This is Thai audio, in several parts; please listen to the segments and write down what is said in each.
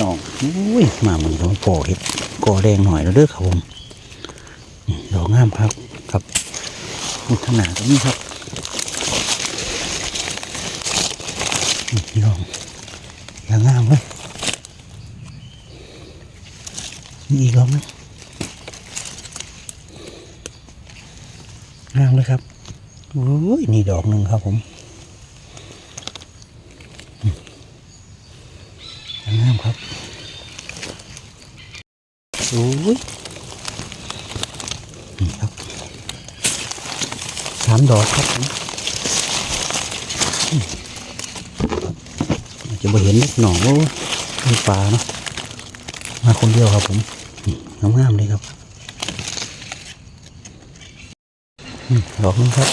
น้องอุ้ยมาเหมือนหลวงพ่อเห็ดก่อแดงหน่อยแล้วเด้อครับผมดอกงามครับครับมุทนาก็มีครับพี่น้องอย่างงามเลยนี่อีกดอกหนึงงามเลยครับโอ้ยนี่ดอกหนึ่งครับผมอย่างงามครับ โอ้ยนี่ครับสามดอกครับผมจะไม่เห็นหนอยว่ามีปลาเนาะมาคนเดียวครับผมนี่งามๆเลยครับดอกนึงครับ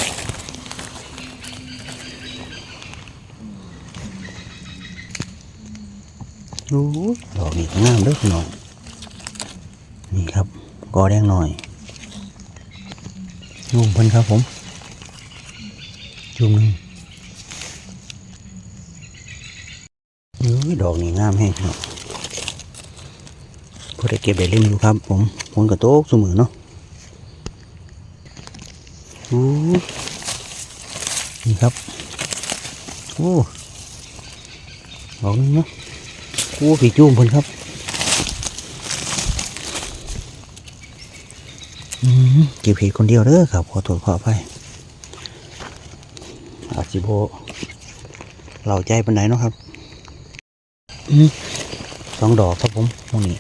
โอ้ยดอกนี้งามเด้อพี่น้อง นี่ครับกอแดงหน่อยจุ่มเพิ่นครับผม จุ่มหนึ่งโอ้ยดอกนี้งามแห้งครับพอได้เก็บได้เล่มอยู่ครับ ผมผลกระโตกเสมอเนาะโอ้นี่ครับโอ้ดอกนึงเนาะโอ้ผีจุ่มเพิ่นครับอืม เก็บเห็ดคนเดียวเด้อครับขอโทษขออภัยอาจิโบเหล่าใจปันไหนเนาะครับสองดอกครับผมตรงนี้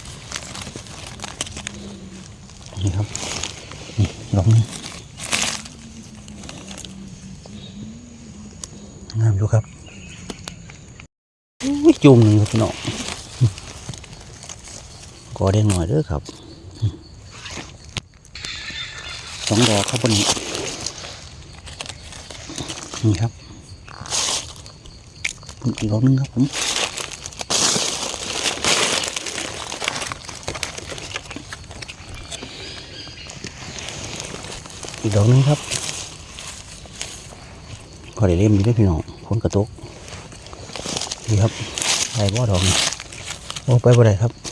นี่ครับนี่ดอกนึงงามอยู่ครับจุ่มหนึ่งครับพี่น้องก็ได้หน่อยเด้อครับ สองดอกครับวันนี้นี่ครับอีกดอกนึงครับผมอีกดอกนึงครับพอได้เล่มอยู่เด้วพี่น้องฝนกระตุกนี่ครับได้บ่ดอกนี่โอ้ไปบ่ได้ครับ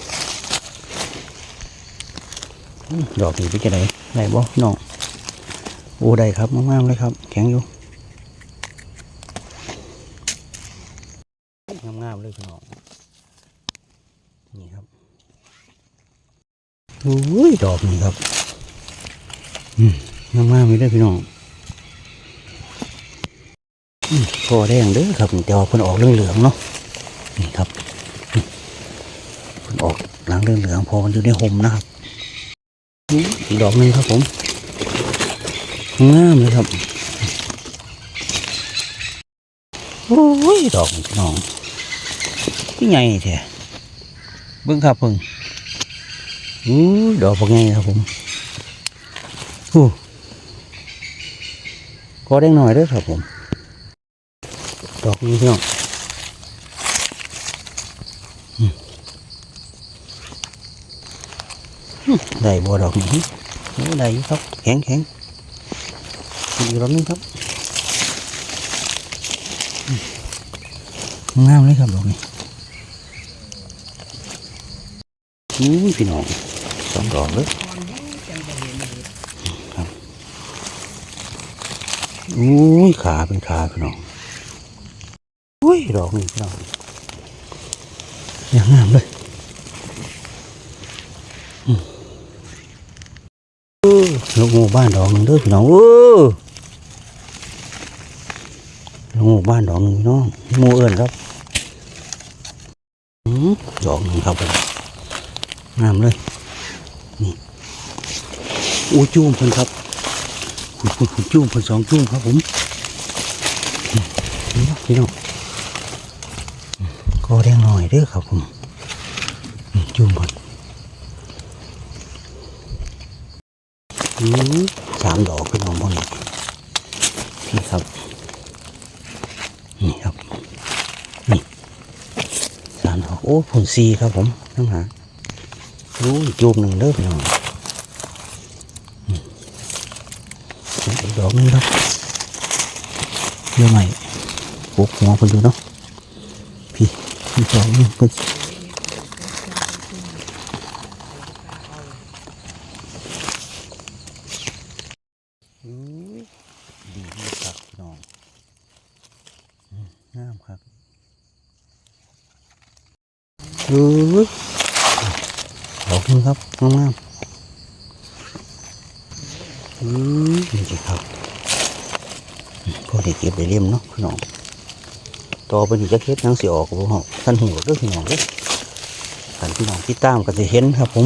ดอกนี่ไปจะได้ได้บ่พี่น้องโอ้ได้ครับงามๆเลยครับ แข็งอยู่งามๆเลยพี่น้องนี่ครับโอ้ยดอกนี่ครับอืมงามๆเลยพี่น้องอืมพอแดงเด้อครับแต่ว่าเพิ่นออกเหลืองๆเนาะนี่ครับนี่มันออกหลังเรื่องเหลืองๆพอมันอยู่ในห่มนะครับนี่ อีกดอกหนึ่งครับผมงามเลยครับโอ้ยดอกพี่น้องพี่ใหญ่แท้เบิ้งครับเพิ่งอู้ยดอกพวกใหญ่ครับผมโอ้ก็ได้หน่อยด้วยครับผม ดอกนี้พี่น้อง ได้บัวดอกนี้โอ้ได้อยู่ครับแข็งแข็งอีกรอบนึงครับอืมงามเลยครับดอกนี้อุ้ยพี่น้องสองดอกเลยครับอุ้ยขาเป็นขาพี่น้องอุ้ยดอกนี้พี่น้องยังงามเลย ลูกงูบ้านดอกหนึ่งเด้อพี่น้องเออลูกงูบ้านดอกหนึ่งพี่น้องงูเอื่นครับอืมดอกหนึ่งครับผมงามเลยนี่อู้จุ่มเพิ่นครับคุณคุณคุณจุ่มเพิ่นสองจุ่มครับผมนี่นะพี่น้องก็แดงหน่อยเด้อครับผมนี่จุ่มเพิ่น อืม สามดอกพี่น้องพวกนี้นี่ครับ นี่ครับ นี่สามดอกโอ้ผลซีครับผมน้องหารู้จูบหนึ่งเด้อพี่น้องอีกดอกนึงครับเยอะไหมปลูกหัวคนดูเนาะพี่พี่ดอกหนึงเพิ่น เอ้ยดอกหนึงครับงามๆอืมนี่สิครับพอได้เก็บได้เลี่ยมเนาะพี่น้องต่อไปนี่จะเฮ็ดหนังสิออกบ่ฮะท่านหูเด้อพี่น้องเด้อท่านพี่น้องที่ตามก็จะเห็นครับ ผม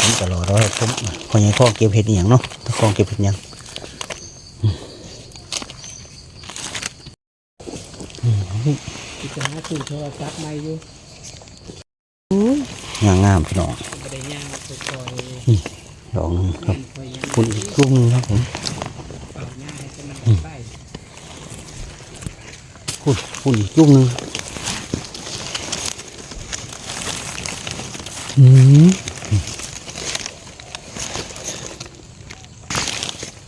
ผมก็รอรอให้ผมพอยังข้อเก็บเห็ดอหย่างเนาะถ้าข้อเก็บเห็ดหยังที่จะหาซื้อโทรศัพท์ใหม่อยู่ งามงามๆพี่น้องดอยดอกหนึงครับคอยย่างคุณอีกลูกหนึงครับผมเป่าย่างนไปคุณคุณอีกลูกหนึงอืม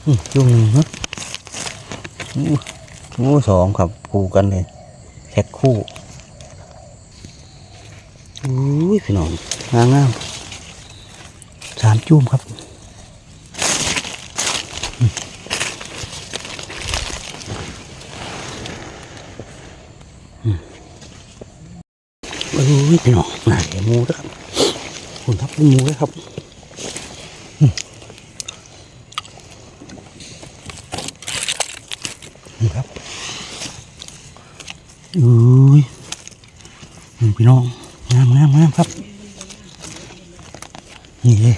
อืมลูกหนึงฮะอู้อู้สองครับคู่กันเลยแท็กคู่ อุ้ยพี่น้องงามงามสามจุ่มครับเอ้ยพี่น้องน่าเมูด้วยครับคุณทับมูด้วยครับครับอุ้ยพี่น้อง งามงามงามครับ นี่เลย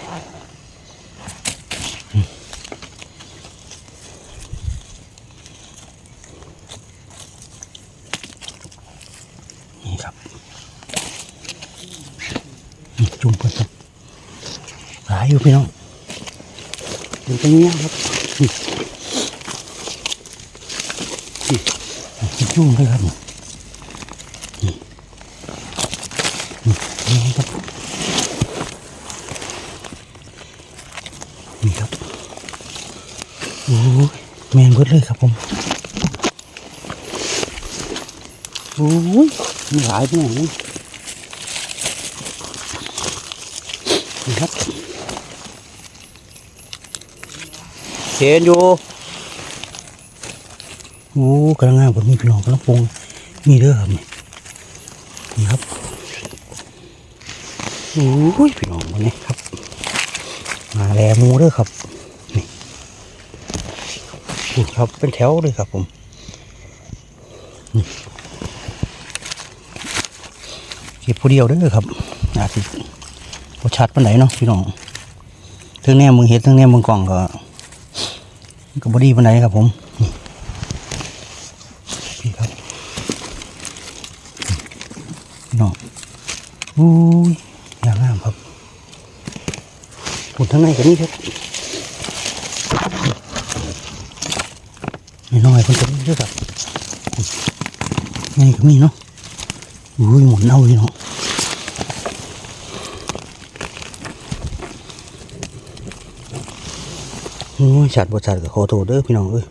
นี่ครับนี่จุ่มเปิดครับหลายอยู่พี่น้องมันเป็นเงี้ยครับนี่นี่จุ่มเลยครับนี่นี่นี่ครับ นี่ครับโอ้ยแมนเบิดเลยครับผมโอ้ยมีหลายพี่น้องนี่นี่ครับเห็นอยู่โอ้กำลังงามกว่านี้พี่น้องกำลังปงมีเด้อครับนี่นี่ครับโอ้ยพี่น้องวันนี้ครับ มาแลมูด้อครับนี่ครับเป็นแถวเลยครับผมนี่เก็บผู้เดียวด้อครับอาจจะพอชัดปานไหนเนาะพี่น้องทั้งแนมมึงเห็ดทั้งแนมมึงกล่องก็ก็บอดีปานไหนครับผมนี่พี่ครับน้องอุ้ยอย่างงามครับ ผลทั้งในกันนี่ครับไม่น้อยคนจะมีด้วยครับนี่ก็มีเนาะอุ้ยหมุนเอาเลยเนาะโอ้ยชัดบ่ชัดก็ขอโทษเด้อพี่น้องเอ้ย